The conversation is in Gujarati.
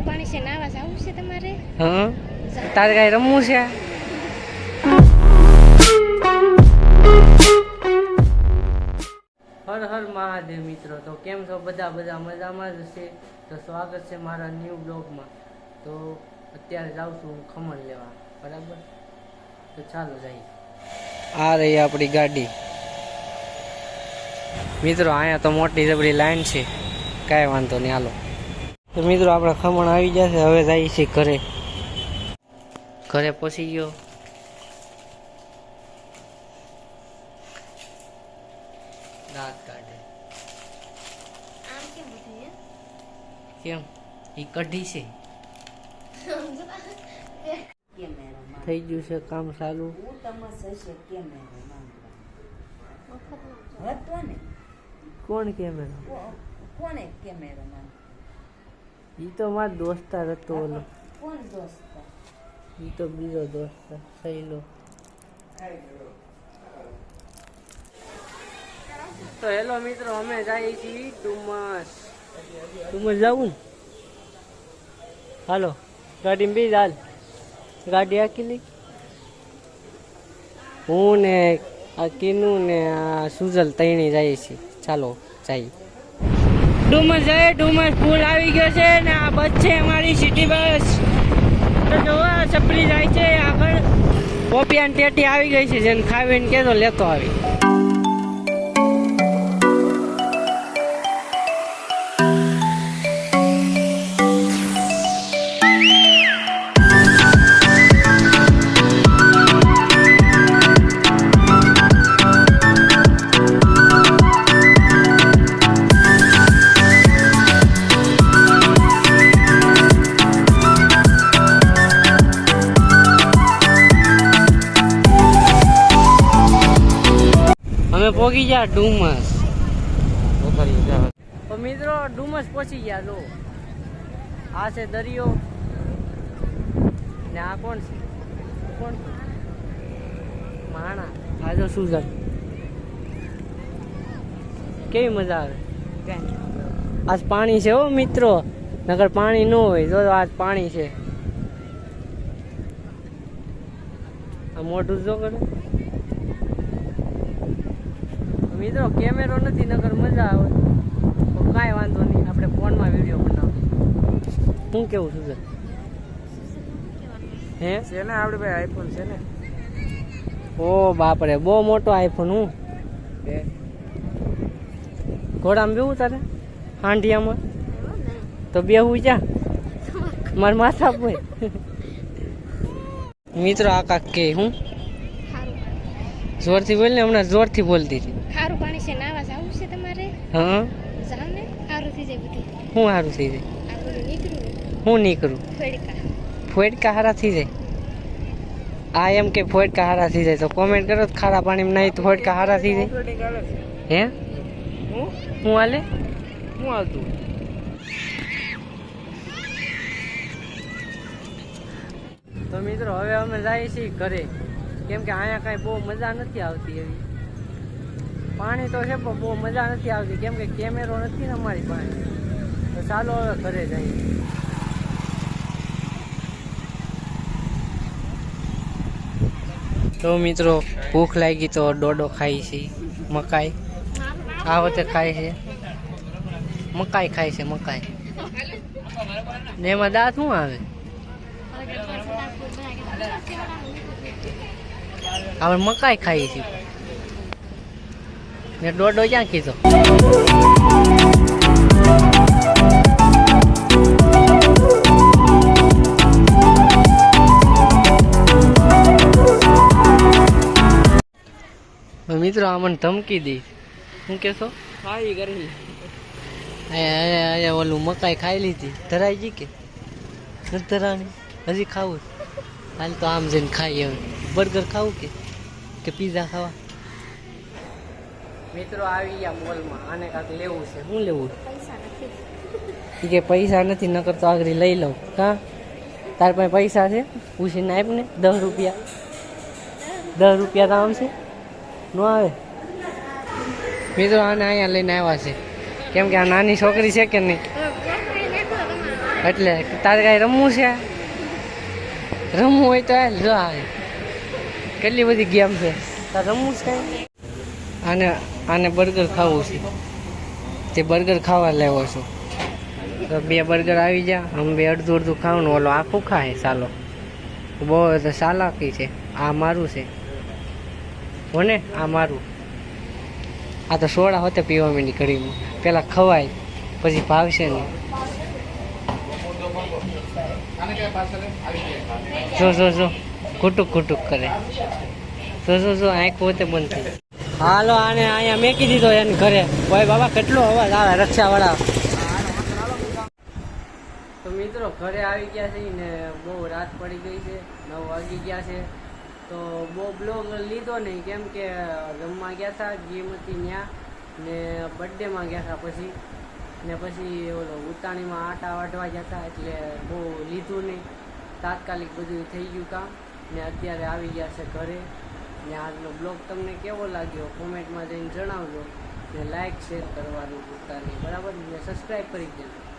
ખારું પાણી છે નાવા જવું છે તમારે? હા? તારે કાંઈ રમવું છે? હર હર મહાદેવ મિત્રો તો કેમ છો? બધા બધા મજામાં જ છે તો સ્વાગત છે મારા ન્યૂ બ્લોગમાં તો અત્યારે જાઉં છું હું ખમણ લેવા. બરાબર? તો ચાલો જઈએ. આ રહી આપણી ગાડી. મિત્રો અહીંયા તો મોટી જબરી લાઈન છે. કાંઈ વાંધો નહીં હાલો. તો મિત્રો આપણા ખમણ આવી જશે. હવે જઈએ છીએ ઘરે. ઘરે પહોંચી ગયો. દાંત કાઢે. કેમ બધું હે? કેમ? એ કઢી છે. થઈ ગયું છે કામ ચાલુ. કોણ કેમેરા કોને કેમેરામાં? એ તો મારો દોસ્તાર હતો ઓલો. કોણ દોસ્તાર ઈ તો બીજો દોસ્તાર સહેલો તો હેલો મિત્રો અમે જઈએ છીએ ડુમસ. ડુમસ જવું ને? હાલો ગાડીમાં બી હાલ. ગાડી આખી હું ને આ કીનું ને આ સુજલ તૈણી જઈએ છીએ. ચાલો જઈએ ડુમસ જાય ડુમસ પુલ આવી ગયો છે ને આ બસ છે અમારી સિટી બસ. તો જોવા સપરી જાય છે આગળ. પોપિયાન ટેટી આવી ગઈ છે, જેને ખાવીને કહેતો લેતો આવી. અમે પહોંચી ગયા ડુમસ તો મિત્રો ડુમસ પહોંચી ગયા જો આ છે દરિયો. ને આ કોણ છે? કોણ? માણા. ફાયદો શું છે? કેવી મજા આવે? આજ પાણી છે હો મિત્રો. નગર પાણી ન હોય જો આજ પાણી છે. આ મોઢું જો કરે. મિત્રો કેમેરો નથી નગર મજા આવે. તો કાંઈ વાંધો નહીં આપણે ફોનમાં વીડિયો બનાવો શું કેવું સુજલ હે? છે ને આપણે ભાઈ આઈફોન છે ને. ઓ બાપરે બહુ મોટો આઈફોન હું. ઘોડામાં બેવું તારે? હાંડિયામાં તો બેવું જા માર માથા પર. મિત્રો આ કાક કે હું? જોરથી બોલ ને હમણાં જોરથી બોલતી હતી ખારું પાણી છે નાવા જવું છે તમારે હા? જાવ ને થઈ જાય બધું. હું સારું થઈ જાય? હું નીકળું? ફેડકા. ફોડકા હારા થઈ જાય? આ એમ કે ફોડકા હારા થઈ જાય તો કોમેન્ટ કરો ખારા પાણીમાં નહીં તો ફોડકા હારા થઈ જાય. હે? હું? હું હાલે? હું આવતું તો મિત્રો હવે અમે જઈએ છીએ ઘરે. કેમ કે અહીંયા કાંઈ બહુ મજા નથી આવતી એવી. પાણી તો છે પણ બહુ મજા નથી આવતી. કેમ કે કેમેરો નથી ને અમારી પાસે. તો ચાલો હવે ઘરે જઈએ. તો મિત્રો ભૂખ લાગી તો ડોડો ખાઈ છે મકાઈ. આ વખતે ખાય છે. મકાઈ ખાય છે મકાઈ. ને એમાં દાંત શું આવે? હવે મકાઈ ખાઈ છે. ને દોઢો ક્યાં કીધો મિત્રો આ મને ધમકી દઈ શું કહેશો ખાઈ કરી અહીંયા અહીંયા અહીંયા ઓલું મકાઈ ખાઈ લીધી. ધરાઈ ગઈ કે? નથી ધરાણી? હજી ખાવું હાલ તો આમ જઈને ખાઈ હવે. બર્ગર ખાવું કે? કે પીઝા ખાવા? મિત્રો આવી ગયા મોલમાં. આને કાંક લેવું છે. શું લેવું? પૈસા કે પૈસા નથી નકર તો આગળ લઈ લઉં. કા તાર પાસે પૈસા છે? પૂછીને આપ ને. દસ રૂપિયા. દસ રૂપિયા તો આવશે. ન આવે? મિત્રો આને અહીંયા લઈને આવ્યા છે. કેમ કે આ નાની છોકરી છે કે નહીં? એટલે તારે કાંઈ રમવું છે રમવું હોય તો જો આવે કેટલી બધી ગેમ છે. તારે રમવું છે કાંઈ? આને આને બર્ગર ખાવું છે. તે બર્ગર ખાવા લેવો છું. તો બે બર્ગર આવી જા આમ બે અડધું અડધું ખાવાનું, ઓલો આખું ખાય ચાલો બહુ તો ચાલાકી છે. આ મારું છે. હોને આ મારું. આ તો સોડા હોતે પીવા માંડી ઘડીમાં પહેલાં ખવાય, પછી ભાવશે નહીં. જો જો જો. કુટુક કુટુક કરે. જો જો જો, આંખ પોતે બંધ થઈ હાલો, આને અહીંયા મેકી દીધો એને ઘરે. ભાઈ, બાબા, કેટલો અવાજ આવે રક્ષાવાળા? તો મિત્રો, ઘરે આવી ગયા છે ને બહુ રાત પડી ગઈ છે, નવ વાગી ગયા છે. તો બહુ બ્લોગ લીધો નહીં, કેમ કે રમવા ગયા હતા ગેમ હતી ત્યાં, ને બર્થડેમાં ગયા હતા પછી. ને પછી ઓલો ઉતાણીમાં આટા વાટવા ગયા હતા એટલે બહુ લીધું નહીં. તાત્કાલિક બધું થઈ ગયું કામ, ને અત્યારે આવી ગયા છે ઘરે. ને આજનો બ્લોગ તમને કેવો લાગ્યો? કોમેન્ટમાં જઈને જણાવજો ને લાઈક શેર કરવાનું ભૂલતા નહીં. બરાબર? ને સબસ્ક્રાઈબ કરી દેજો.